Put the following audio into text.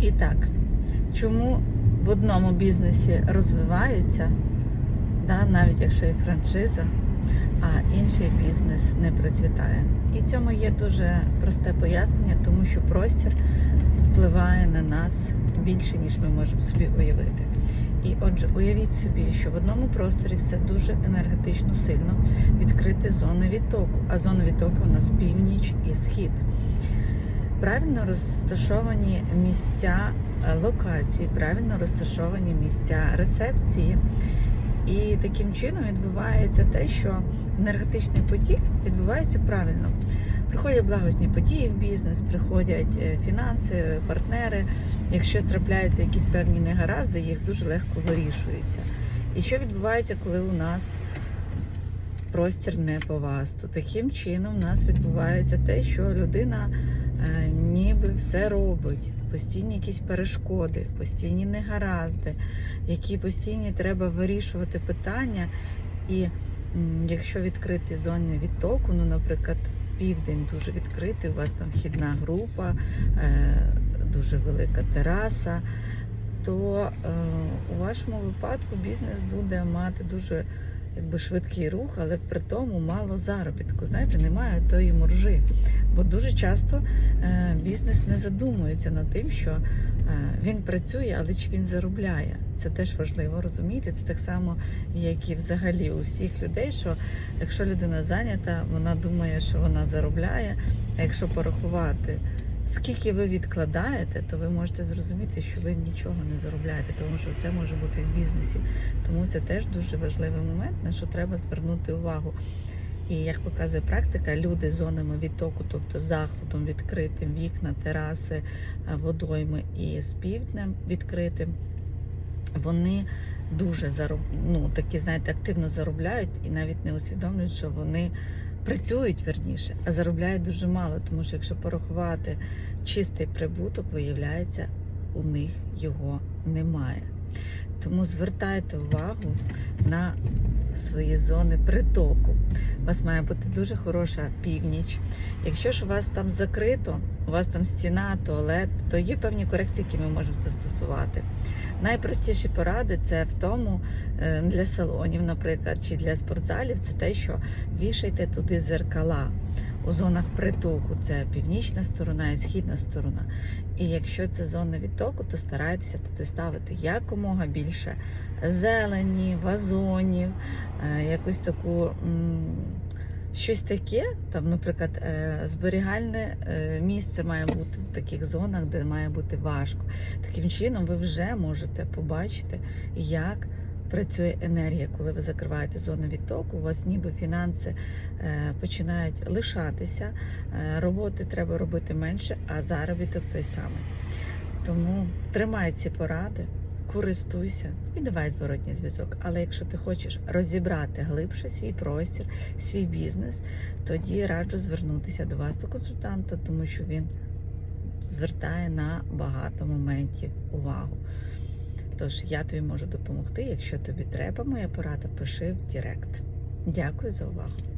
І так, чому в одному бізнесі розвиваються, да, навіть якщо і франшиза, а інший бізнес не процвітає. І цьому є дуже просте пояснення, тому що простір впливає на нас більше, ніж ми можемо собі уявити. І отже, уявіть собі, що в одному просторі все дуже енергетично сильно відкриті зони відтоку, а зони відтоку у нас північ і схід. Правильно розташовані місця е, локації, правильно розташовані місця рецепції. І таким чином відбувається те, що енергетичний потік відбувається правильно. Приходять благосні події в бізнес, приходять е, фінанси, партнери. Якщо трапляються якісь певні негаразди, їх дуже легко вирішуються. І що відбувається, коли у нас простір не по васту? Таким чином, у нас відбувається те, що людина ніби все робить. Постійні якісь перешкоди, постійні негаразди, які постійні треба вирішувати питання. І якщо відкриті зони відтоку, ну, наприклад, південь дуже відкритий, у вас там вхідна група, е, дуже велика тераса, то е, у вашому випадку бізнес буде мати дуже якби, швидкий рух, але при тому мало заробітку. Знаєте, немає тої моржи. Бо дуже часто е, бізнес не задумується над тим, що е, він працює, але чи він заробляє. Це теж важливо розуміти. Це так само, як і взагалі у всіх людей, що якщо людина зайнята, вона думає, що вона заробляє. А якщо порахувати, скільки ви відкладаєте, то ви можете зрозуміти, що ви нічого не заробляєте, тому що все може бути в бізнесі. Тому це теж дуже важливий момент, на що треба звернути увагу. І як показує практика, люди з зонами відтоку, тобто заходом відкритим, вікна, тераси, е, водойми і з півднем відкритим, вони дуже ну, такі, знаєте, активно заробляють і навіть не усвідомлюють, що вони працюють верніше, а заробляють дуже мало, тому що якщо порахувати чистий прибуток, виявляється, у них його немає. Тому звертайте увагу на свої зони притоку. У вас має бути дуже хороша північ. Якщо ж у вас там закрито, у вас там стіна, туалет, то є певні корекції, які ми можемо застосувати. Найпростіші поради це в тому е, для салонів, наприклад, чи для спортзалів, це те, що вішайте туди зеркала. У зонах притоку це північна сторона і східна сторона. І якщо це зона відтоку, то старайтеся туди ставити якомога більше зелені, вазонів, е, якусь таку щось таке, там, наприклад, е, зберігальне е, місце має бути в таких зонах, де має бути важко. Таким чином, ви вже можете побачити, як працює енергія, коли ви закриваєте зону відтоку, у вас ніби фінанси е, починають лишатися, е, роботи треба робити менше, а заробіток той самий. Тому тримай ці поради, користуйся і давай зворотній зв'язок. Але якщо ти хочеш розібрати глибше свій простір, свій бізнес, тоді раджу звернутися до вас до консультанта, тому що він звертає на багато моментів увагу. Тож я тобі можу допомогти. Якщо тобі треба моя порада, пиши в Директ. Дякую за увагу.